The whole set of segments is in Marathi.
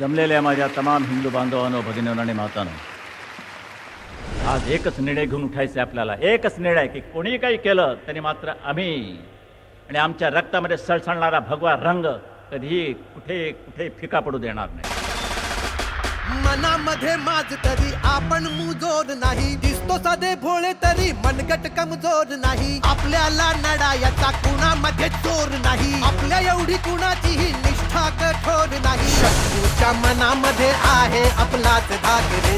जमलेल्या माझ्या तमाम हिंदू बांधवांनो भगिनींनो आणि मातानो आज एकच निर्णय घेऊन उठायचा आपल्याला. एकच निर्णय की कोणी काही केलं तरी मात्र आम्ही आणि आमच्या रक्तामध्ये सळसळणारा भगवा रंग कधीही कुठे कुठे फिका पडू देणार नाही. मनामध्ये माझ तरी आपण मुजोर नाही. दिसतो साधे भोळे तरी मनगट कमजोर नाही. आपल्याला नडा याचा कुणामध्ये चोर नाही. आपल्या एवढी कुणाचीही निष्ठा शत्रूच्या मनामध्ये आहे आपलाच धाक रे.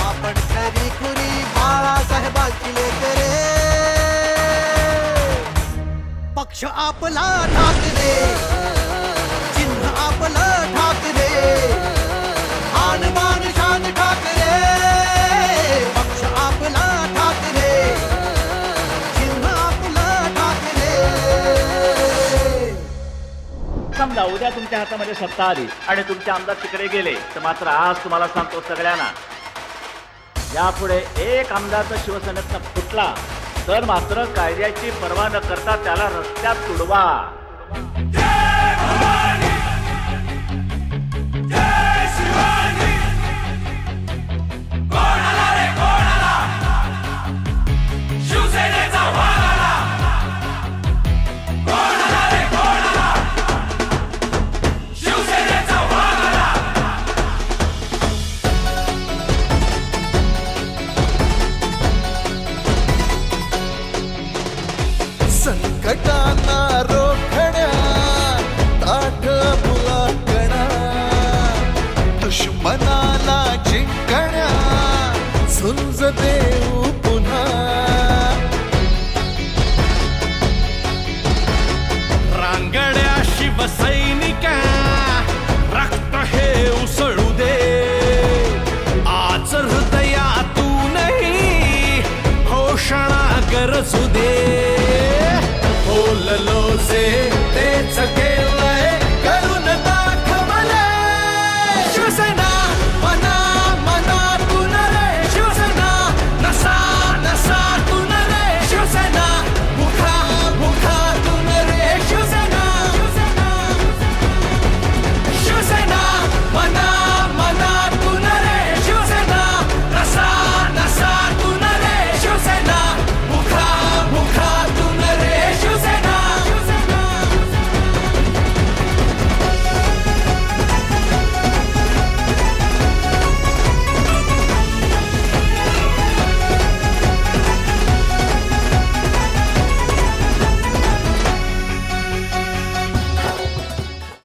आपण खरी खुरी बाळासाहेबांची लेकरे पक्ष आपला समजा उद्या तुमच्या हातामध्ये सत्ता आली. आणि तुमचे आमदार तिकडे गेले. तर मात्र आज तुम्हाला सांगतो सगळ्यांना यापुढे एक आमदार जर शिवसेनेतनं फुटला तर मात्र कायद्याची पर्वा न करता त्याला रस्त्यात तुडवा. संकटांना रोखण्या ताठ मुलाकणा दुश्मनाला जिंकण्या झुंज देऊ पुन्हा. रांगड्या शिवसैनिका रक्त हे उसळू दे. आज हृदयातूनही घोषणा गरजू दे. बोललो से ते केलं